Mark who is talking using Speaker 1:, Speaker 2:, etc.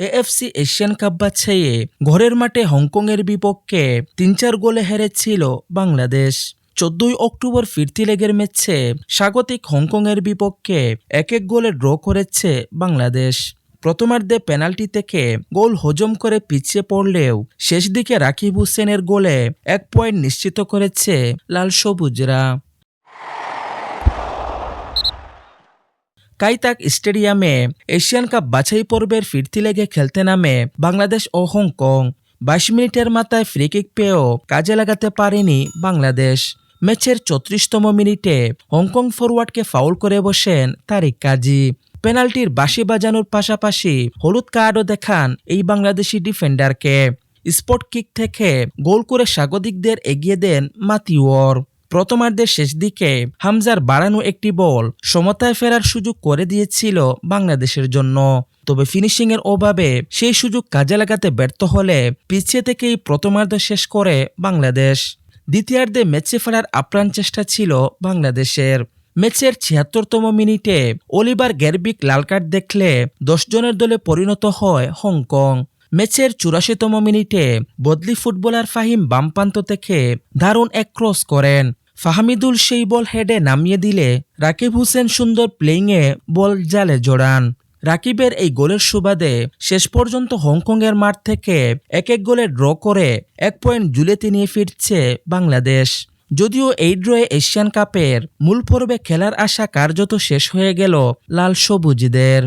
Speaker 1: AFC Asian cup বাছাইয়ে ঘরের মাঠে হংকংয়ের বিপক্ষে তিন চার গোলে হেরেছিল বাংলাদেশ। চোদ্দই অক্টোবর ফিরতি লেগের ম্যাচে স্বাগতিক হংকংয়ের বিপক্ষে এক এক গোলে ড্র করেছে বাংলাদেশ। প্রথমার্ধে পেনাল্টি থেকে গোল হজম করে পিছিয়ে পড়লেও শেষ দিকে রাকিব হোসেনের গোলে এক পয়েন্ট নিশ্চিত করেছে লাল সবুজরা। কাইতাক স্টেডিয়ামে এশিয়ান কাপ বাছাই পর্বের ফিরতি লেগে খেলতে নামে বাংলাদেশ ও হংকং। বাইশ মিনিটের মাথায় ফ্রিকিক পেয়েও কাজে লাগাতে পারেনি বাংলাদেশ। ম্যাচের চৌত্রিশতম মিনিটে হংকং ফরওয়ার্ডকে ফাউল করে বসেন তারিক কাজী। পেনাল্টির বাঁশি বাজানোর পাশাপাশি হলুদ কার্ডও দেখান এই বাংলাদেশি ডিফেন্ডারকে। স্পট কিক থেকে গোল করে স্বাগতিকদের এগিয়ে দেন মাতিওর প্রথমার্ধের শেষ দিকে হামজার বাড়ানো একটি বল সমতায় ফেরার সুযোগ করে দিয়েছিল বাংলাদেশের জন্য। তবে ফিনিশিংয়ের অভাবে সেই সুযোগ কাজে লাগাতে ব্যর্থ হলে পিছিয়ে থেকেই প্রথমার্ধ শেষ করে বাংলাদেশ। দ্বিতীয়ার্ধে ম্যাচে ফেরার আপ্রাণ চেষ্টা ছিল বাংলাদেশের। ম্যাচের ছিয়াত্তরতম মিনিটে অলিভার গ্যারবিক লাল কার্ড দেখলে জনের দলে পরিণত হয় হংকং। ম্যাচের চুরাশিতম মিনিটে বদলি ফুটবলার ফাহিম বামপান্ত থেকে দারুণ এক ক্রস করেন। ফাহামিদুল সেই বল হেডে নামিয়ে দিলে রাকিব হোসেন সুন্দর প্লেইংয়ে বল জালে জড়ান। রাকিবের এই গোলের সুবাদে শেষ পর্যন্ত হংকংয়ের মাঠ থেকে এক এক গোলে ড্র করে এক পয়েন্ট জুলেতে নিয়ে ফিরছে বাংলাদেশ। যদিও এই ড্রয়ে এশিয়ান কাপের মূল পর্বে খেলার আশা কার্যত শেষ হয়ে গেল লাল সবুজদের।